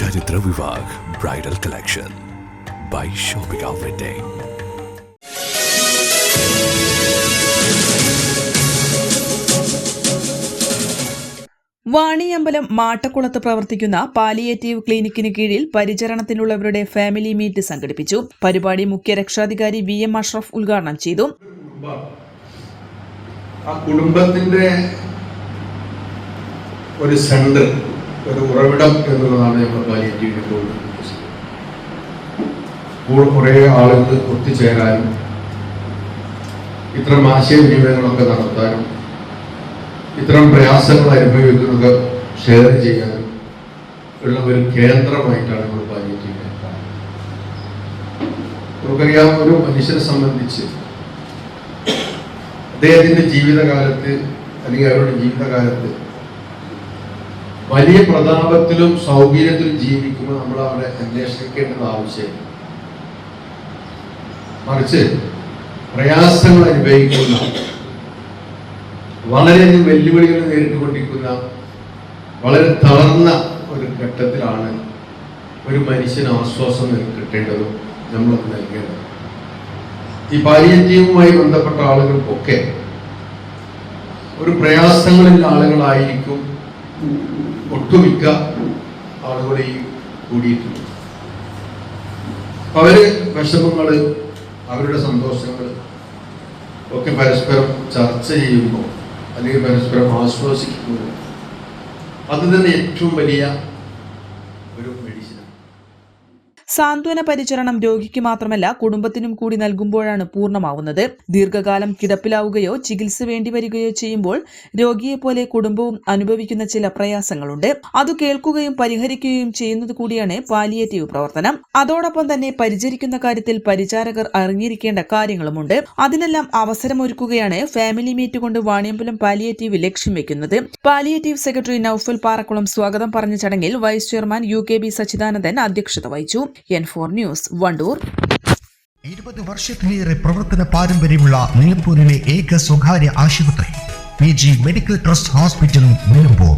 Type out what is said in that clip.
bridal collection. By shopping Wedding. Vaniyambalam മാട്ടക്കുളത്ത് പ്രവർത്തിക്കുന്ന palliative ക്ലിനിക്കിന് കീഴിൽ പരിചരണത്തിനുള്ളവരുടെ family meet സംഘടിപ്പിച്ചു. പരിപാടി മുഖ്യ രക്ഷാധികാരി വി എം അഷ്റഫ് ഉദ്ഘാടനം ചെയ്തു. ആ കുടുംബത്തിന്റെ ഒരു സെന്റർ ഒരു ഉറവിടം എന്നുള്ളതാണ് നമ്മൾ പാലിയേറ്റീവിനെ കൂടുതൽ കൂടെ കുറേ ആളുകൾ ഒത്തുചേരാനും ഇത്തരം ആശയവിനിമയങ്ങളൊക്കെ നടത്താനും ഇത്തരം പ്രയാസങ്ങൾ അനുഭവിക്കുന്നത് ഷെയർ ചെയ്യാനും ഉള്ള ഒരു കേന്ദ്രമായിട്ടാണ് നമ്മൾ പാലിയേറ്റീവിനെ കാണുന്നത്. നമുക്കറിയാം ഒരു മനുഷ്യനെ സംബന്ധിച്ച് അദ്ദേഹത്തിന്റെ ജീവിതകാലത്ത് അല്ലെങ്കിൽ അവരുടെ ജീവിതകാലത്ത് വലിയ പ്രതാപത്തിലും സൗകര്യത്തിലും ജീവിക്കുമ്പോൾ നമ്മൾ അവിടെ അന്വേഷിക്കേണ്ടത് ആവശ്യമില്ല. മറിച്ച് പ്രയാസങ്ങൾ അനുഭവിക്കുന്ന വളരെയധികം വെല്ലുവിളികൾ നേരിട്ടുകൊണ്ടിരിക്കുന്ന വളരെ തളർന്ന ഒരു ഘട്ടത്തിലാണ് ഒരു മനുഷ്യന് ആശ്വാസം കിട്ടേണ്ടതും നമ്മൾ നൽകേണ്ടത്. ഈ പാലിയേറ്റീവുമായി ബന്ധപ്പെട്ട ആളുകൾക്കൊക്കെ ഒരു പ്രയാസങ്ങളിൽ ആളുകളായിരിക്കും ഒട്ടുമിക്ക ആളുകളെയും കൂടിയിട്ടുണ്ട്. അവർ വിഷമങ്ങൾ അവരുടെ സന്തോഷങ്ങൾ ഒക്കെ പരസ്പരം ചർച്ച ചെയ്യുമ്പോൾ അല്ലെങ്കിൽ പരസ്പരം ആശ്വസിക്കുമ്പോൾ അത് തന്നെ ഏറ്റവും വലിയ ഒരു മെഡിസിനാണ് സാന്ത്വന പരിചരണം രോഗിക്ക് മാത്രമല്ല കുടുംബത്തിനും കൂടി നൽകുമ്പോഴാണ് പൂർണമാവുന്നത്. ദീർഘകാലം കിടപ്പിലാവുകയോ ചികിത്സ വേണ്ടിവരികയോ ചെയ്യുമ്പോൾ രോഗിയെപ്പോലെ കുടുംബവും അനുഭവിക്കുന്ന ചില പ്രയാസങ്ങളുണ്ട്. അത് കേൾക്കുകയും പരിഹരിക്കുകയും ചെയ്യുന്നത് കൂടിയാണ് പാലിയേറ്റീവ് പ്രവർത്തനം. അതോടൊപ്പം തന്നെ പരിചരിക്കുന്ന കാര്യത്തിൽ പരിചാരകർ അറിഞ്ഞിരിക്കേണ്ട കാര്യങ്ങളുമുണ്ട്. അതിനെല്ലാം അവസരമൊരുക്കുകയാണ് ഫാമിലി മീറ്റ് കൊണ്ട് വാണിയമ്പലം പാലിയേറ്റീവ് ലക്ഷ്യം വെക്കുന്നത്. പാലിയേറ്റീവ് സെക്രട്ടറി നൌഫൽ പാറക്കുളം സ്വാഗതം പറഞ്ഞ ചടങ്ങിൽ vice chairman U K B Sachidanandan അധ്യക്ഷത വഹിച്ചു. എൻ ഫോർ ന്യൂസ് വണ്ടൂർ ഇരുപത് വർഷത്തിലേറെ പ്രവർത്തന പാരമ്പര്യമുള്ള നിലമ്പൂരിലെ ഏക സ്വകാര്യ ആശുപത്രി P G medical trust hospital Nilambur.